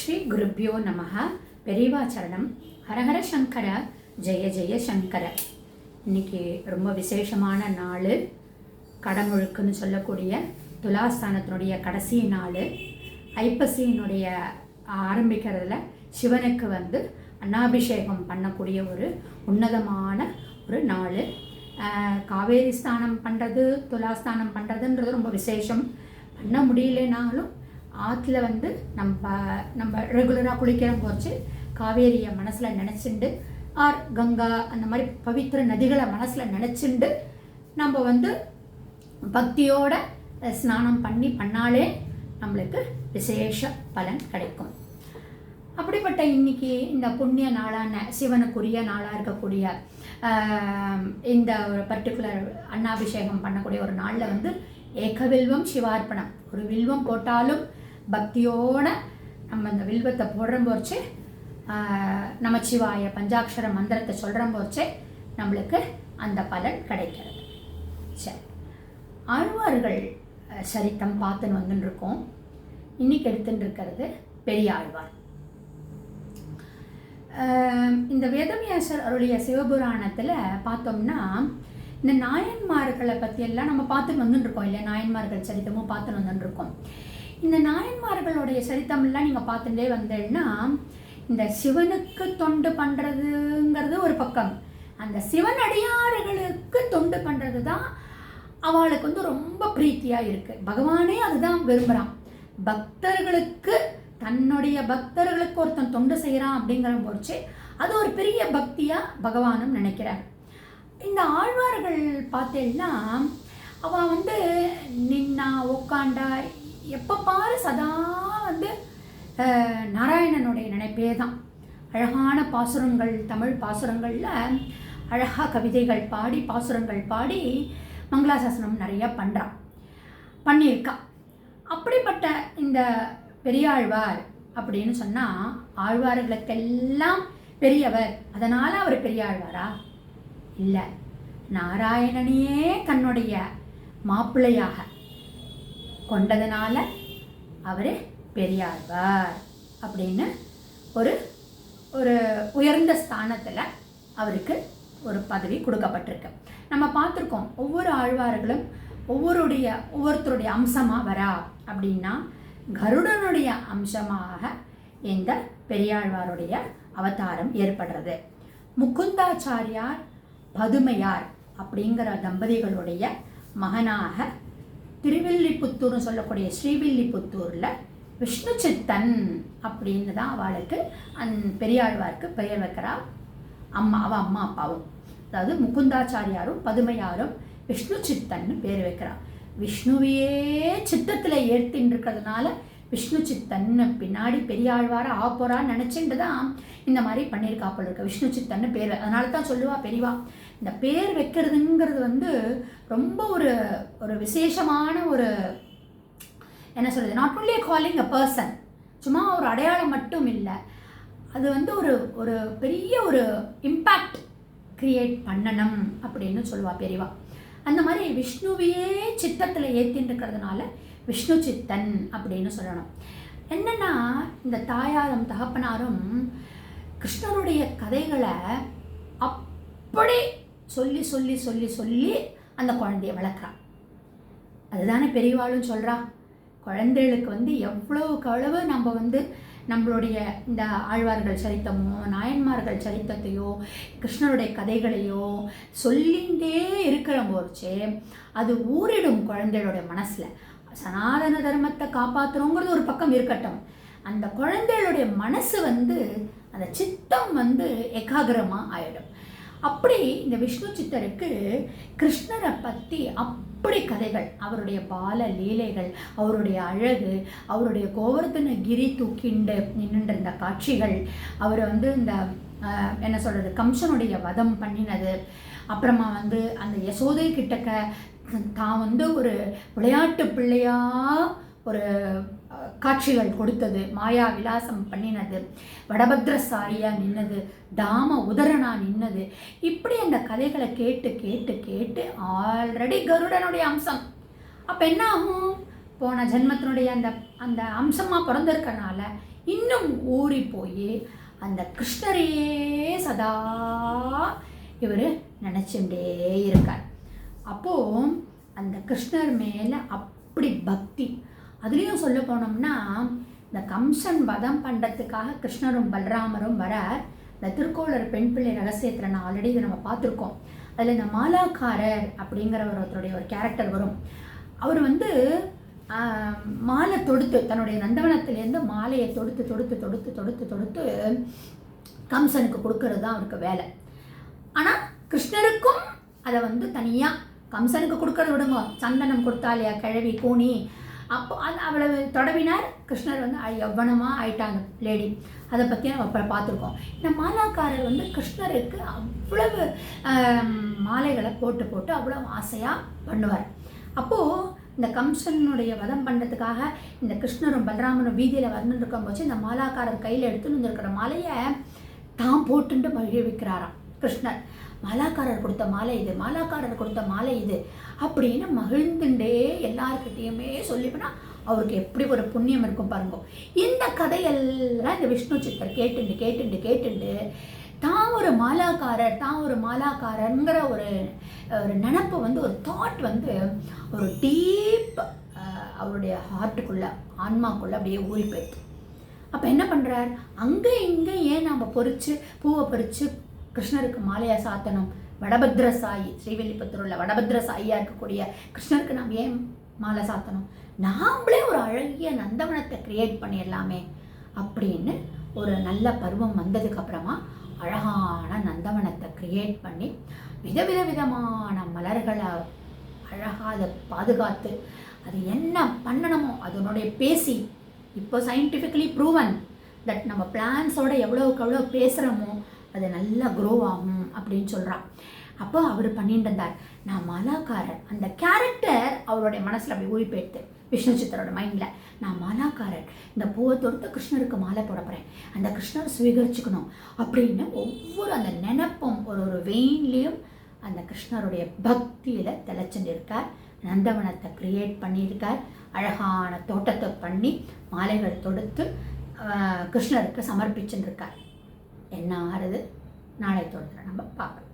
ஸ்ரீ குருப்பியோ நமக பெரியவாச்சரணம் ஹரஹர சங்கர. ஜெய ஜெய சங்கர. இன்னைக்கு ரொம்ப விசேஷமான நாள். கடமுழுக்குன்னு சொல்லக்கூடிய துலாஸ்தானத்தினுடைய கடைசி நாள். ஐப்பசியினுடைய ஆரம்பிக்கிறதுல சிவனுக்கு வந்து அன்னாபிஷேகம் பண்ணக்கூடிய ஒரு உன்னதமான ஒரு நாள். காவேரி ஸ்தானம் பண்ணுறது துலாஸ்தானம் பண்ணுறதுன்றது ரொம்ப விசேஷம். பண்ண முடியலனாலும் ஆற்றுல வந்து நம்ம நம்ம ரெகுலராக குளிக்கிற போச்சு. காவேரியை மனசில் நினச்சிண்டு ஆர் கங்கா அந்த மாதிரி பவித்திர நதிகளை மனசில் நினச்சிண்டு நம்ம வந்து பக்தியோட ஸ்நானம் பண்ணி பண்ணாலே நம்மளுக்கு விசேஷ பலன் கிடைக்கும். அப்படிப்பட்ட இன்னைக்கு இந்த புண்ணிய நாளான சிவனுக்குரிய நாளாக இருக்கக்கூடிய இந்த ஒரு பர்டிகுலர் அன்னாபிஷேகம் பண்ணக்கூடிய ஒரு நாளில் வந்து ஏகவில்வம் சிவார்ப்பணம். ஒரு வில்வம் போட்டாலும் பக்தியோட நம்ம இந்த வில்வத்தை போடுற போச்சு நமச்சிவாய பஞ்சாட்சர மந்திரத்தை சொல்கிற போச்சே நம்மளுக்கு அந்த பலன் கிடைக்கிறது. சரி. ஆழ்வார்கள் சரித்தம் பார்த்துன்னு வந்துன்னு இருக்கோம் இன்னைக்கு எடுத்துன்னு இருக்கிறது பெரிய ஆழ்வார். இந்த வேதவியாசர் அவருடைய சிவபுராணத்தில் பார்த்தோம்னா இந்த நாயன்மார்களை பற்றியெல்லாம் நம்ம பார்த்துட்டு வந்துட்டுருக்கோம் இருக்கோம் நாயன்மார்கள் சரித்தமும் பார்த்துட்டு வந்துட்டுருக்கோம் இந்த நாயன்மார்களுடைய சரித்தமெல்லாம் நீங்கள் பார்த்துட்டே வந்தேன்னா இந்த சிவனுக்கு தொண்டு பண்ணுறதுங்கிறது ஒரு பக்கம். அந்த சிவன் அடியார்களுக்கு தொண்டு பண்ணுறது தான் அவளுக்கு வந்து ரொம்ப பிரீத்தியாக இருக்குது பகவானே அதுதான் விரும்புகிறான் பக்தர்களுக்கு தன்னுடைய பக்தர்களுக்கு ஒருத்தன் தொண்டு செய்கிறான் அப்படிங்கிற போச்சு. அது ஒரு பெரிய பக்தியாக பகவானும் நினைக்கிறார். இந்த ஆழ்வார்கள் பார்த்தேன்னா அவள் வந்து நின்னா உக்காண்டா எப்போ பாரு சதா வந்து நாராயணனுடைய நினைப்பே தான். அழகான பாசுரங்கள் தமிழ் பாசுரங்களில் அழகாக கவிதைகள் பாடி பாசுரங்கள் பாடி மங்களாசாசனம் நிறையா பண்ணுறான் பண்ணியிருக்கா. அப்படிப்பட்ட இந்த பெரியாழ்வார் அப்படின்னு சொன்னால் ஆழ்வார்களுக்கெல்லாம் பெரியவர். அதனால் அவர் பெரியாழ்வாரா? இல்லை. நாராயணனையே தன்னுடைய மாப்பிள்ளையாக கொண்டதுனால அவர் பெரியாழ்வார் அப்படின்னு ஒரு ஒரு உயர்ந்த ஸ்தானத்தில் அவருக்கு ஒரு பதவி கொடுக்கப்பட்டிருக்கு. நம்ம பார்த்துருக்கோம் ஒவ்வொரு ஆழ்வார்களும் ஒவ்வொருடைய ஒவ்வொருத்தருடைய அம்சமாக வரா அப்படின்னா கருடனுடைய அம்சமாக இந்த பெரியாழ்வாருடைய அவதாரம் ஏற்படுறது. முகுந்தாச்சாரியார் பதுமையார் அப்படிங்கிற தம்பதிகளுடைய மகனாக திருவில்லிபுத்தூர்னு சொல்லக்கூடிய ஸ்ரீவில்லிபுத்தூரில் விஷ்ணு சித்தன் அப்படின்னு தான் அவளுக்கு அந் பெரியாழ்வாருக்கு பெயர் வைக்கிறா. அம்மா அவள் அம்மா அப்பாவும். அதாவது முகுந்தாச்சாரியாரும் பதுமையாரும் விஷ்ணு சித்தன்னு பேர் வைக்கிறா. விஷ்ணுவையே சித்தத்தில் ஏற்றின்னு இருக்கிறதுனால விஷ்ணு சித்தன்னு பின்னாடி பெரியாழ்வார ஆ போறான்னு நினச்சிட்டு தான் இந்த மாதிரி பண்ணியிருக்கா போல விஷ்ணு சித்தன்னு பேர். அதனால தான் சொல்லுவா பெரியவா. இந்த பேர் வைக்கிறதுங்கிறது வந்து ரொம்ப ஒரு ஒரு விசேஷமான ஒரு என்ன சொல்கிறது not only calling a person சும்மா ஒரு அடையாளம் மட்டும் இல்லை. அது வந்து ஒரு ஒரு பெரிய ஒரு இம்பேக்ட் கிரியேட் பண்ணணும் அப்படின்னு சொல்லுவா பெரியவா. அந்த மாதிரி விஷ்ணுவையே சித்தத்தில் ஏற்றின்னு இருக்கிறதுனால விஷ்ணு சித்தன் அப்படின்னு சொல்லணும். என்னென்னா இந்த தாயாரும் தகப்பனாரும் கிருஷ்ணருடைய கதைகளை அப்படி சொல்லி சொல்லி சொல்லி சொல்லி அந்த குழந்தைய வளர்க்குறான். அதுதானே பெரியவாளும் சொல்கிறா குழந்தைகளுக்கு வந்து எவ்வளவுக்கு அளவு நம்ம வந்து நம்மளுடைய இந்த ஆழ்வார்கள் சரித்தமோ நாயன்மார்கள் சரித்தத்தையோ கிருஷ்ணருடைய கதைகளையோ சொல்லிகிட்டே இருக்கிற போச்சு அது ஊறிடும் குழந்தைகளுடைய மனசில். சனாதன தர்மத்தை காப்பாற்றுறோங்கிறது ஒரு பக்கம் இருக்கட்டும். அந்த குழந்தைகளுடைய மனசு வந்து அந்த சித்தம் வந்து ஏகாகிரமாக ஆயிடும். அப்படி இந்த விஷ்ணு சித்தருக்கு கிருஷ்ணரை பற்றி அப்படி கதைகள் அவருடைய பால லீலைகள் அவருடைய அழகு அவருடைய கோவர்த்தன கிரி தூக்கிண்டு நின்றுன்ற இருந்த காட்சிகள் அவர் வந்து இந்த என்ன சொல்கிறது கம்சனுடைய வதம் பண்ணினது அப்புறமா வந்து அந்த யசோதை கிட்டக்க தான் வந்து ஒரு விளையாட்டு பிள்ளையாக ஒரு காட்சிகள் கொடுத்தது மாயா விலாசம் பண்ணினது வடபத்ரசாரியாக நின்னது தாம உதரனா நின்னது. இப்படி அந்த கதைகளை கேட்டு கேட்டு கேட்டு ஆல்ரெடி கருடனுடைய அம்சம். அப்போ என்ன ஆகும்? போன ஜென்மத்தினுடைய அந்த அந்த அம்சமாக பிறந்திருக்கனால இன்னும் ஊறி போய் அந்த கிருஷ்ணரையே சதா இவர் நினச்சுட்டே இருக்கார். அப்போது அந்த கிருஷ்ணர் மேலே அப்படி பக்தி அதுலேயும் சொல்ல போனோம்னா இந்த கம்சன் வதம் பண்ணுறதுக்காக கிருஷ்ணரும் பலராமரும் வர இந்த திருக்கோளர் பெண் பிள்ளை ரகசியத்தில் நான் ஆல்ரெடி இதை நம்ம பார்த்துருக்கோம். அதில் இந்த மாலாக்காரர் அப்படிங்கிற ஒருத்தருடைய ஒரு கேரக்டர் வரும். அவர் வந்து மாலை தொடுத்து தன்னுடைய நந்தவனத்திலேருந்து மாலையை தொடுத்து தொடுத்து தொடுத்து தொடுத்து தொடுத்து கம்சனுக்கு கொடுக்கறது தான் அவருக்கு வேலை. ஆனால் கிருஷ்ணருக்கும் அதை வந்து தனியாக கம்சனுக்கு கொடுக்கறத விடுங்க. சந்தனம் கொடுத்தா இல்லையா கிழவி கூனி அப்போ அது அவளை தொடவினார் கிருஷ்ணர் வந்து எவ்வளமாக ஆயிட்டாங்க லேடி அதை பற்றி நம்ம அப்புறம் பார்த்துருக்கோம். இந்த மாலாக்காரர் வந்து கிருஷ்ணருக்கு அவ்வளவு மாலைகளை போட்டு போட்டு அவ்வளோ ஆசையாக பண்ணுவார். அப்போது இந்த கம்சனுடைய வதம் பண்ணுறதுக்காக இந்த கிருஷ்ணரும் பலராமனும் வீதியில் வந்துட்டு இருக்கும்போது இந்த மாலாக்காரர் கையில் எடுத்துன்னு வந்திருக்கிற மாலையை தான் போட்டுட்டு மகிழ்விக்கிறாராம் கிருஷ்ணர். மாலாக்காரர் கொடுத்த மாலை இது மாலாக்காரர் கொடுத்த மாலை இது. அப்படின்னு மகிழ்ந்துண்டே எல்லார்கிட்டேயுமே சொல்லிப்போனா அவருக்கு எப்படி ஒரு புண்ணியம் இருக்கும் பாருங்க. இந்த கதையெல்லாம் இந்த விஷ்ணு சித்தர் கேட்டுண்டு கேட்டுண்டு கேட்டுண்டு தான் ஒரு மாலாக்காரர் தான் ஒரு மாலாக்காரங்கிற ஒரு ஒரு நினப்பு வந்து ஒரு தாட் வந்து ஒரு டீப் அவருடைய ஹார்ட்டுக்குள்ளே ஆன்மாக்குள்ளே அப்படியே ஊறி போயிடுது. அப்போ என்ன பண்ணுறார் அங்கே இங்கே ஏன் நம்ம பொறிச்சு பூவை பறித்து கிருஷ்ணருக்கு மாலையை சாத்தணும்? வடபத்ர ஸ்ரீவில்லிபுத்தூர் உள்ள வடபத்ரசாயியாக இருக்கக்கூடிய கிருஷ்ணருக்கு நாம் ஏன் மாலை சாத்தணும்? நாமளே ஒரு அழகிய நந்தவனத்தை கிரியேட் பண்ணிடலாமே அப்படின்னு ஒரு நல்ல பருவம் வந்ததுக்கு அப்புறமா அழகான நந்தவனத்தை கிரியேட் பண்ணி விதவித விதமான மலர்களை அழகாக அதை பாதுகாத்து அது என்ன பண்ணணுமோ அதனுடைய பேசி இப்போ சயின்டிஃபிக்கலி ப்ரூவன் தட் நம்ம பிளான்ஸோட எவ்வளோக்கு எவ்வளோ பேசுகிறோமோ அது நல்லா க்ரோ ஆகும். அப்படின்னு சொல்கிறான் அப்போ அவர் பண்ணிட்டு இருந்தார். நான் மாலாக்காரர். அந்த கேரக்டர் அவருடைய மனசில் அப்படி ஊறி போயிடுது. விஷ்ணு சித்தரோட மைண்டில் நான் மாலாக்காரர். இந்த பூவை தொடுத்து கிருஷ்ணருக்கு மாலை போட போகிறேன் அந்த கிருஷ்ணரை சுவீகரிச்சுக்கணும். அப்படின்னு ஒவ்வொரு அந்த நினப்பும் ஒரு ஒரு வெயின்லேயும் அந்த கிருஷ்ணருடைய பக்தியில் திளைச்சுட்டு இருக்கார் நந்தவனத்தை கிரியேட் பண்ணியிருக்கார். அழகான தோட்டத்தை பண்ணி மாலைகள் தொடுத்து கிருஷ்ணருக்கு சமர்ப்பிச்சுருக்கார் என்ன ஆறுது? நாளை தொடர்ந்து நம்ம பார்க்கலாம்.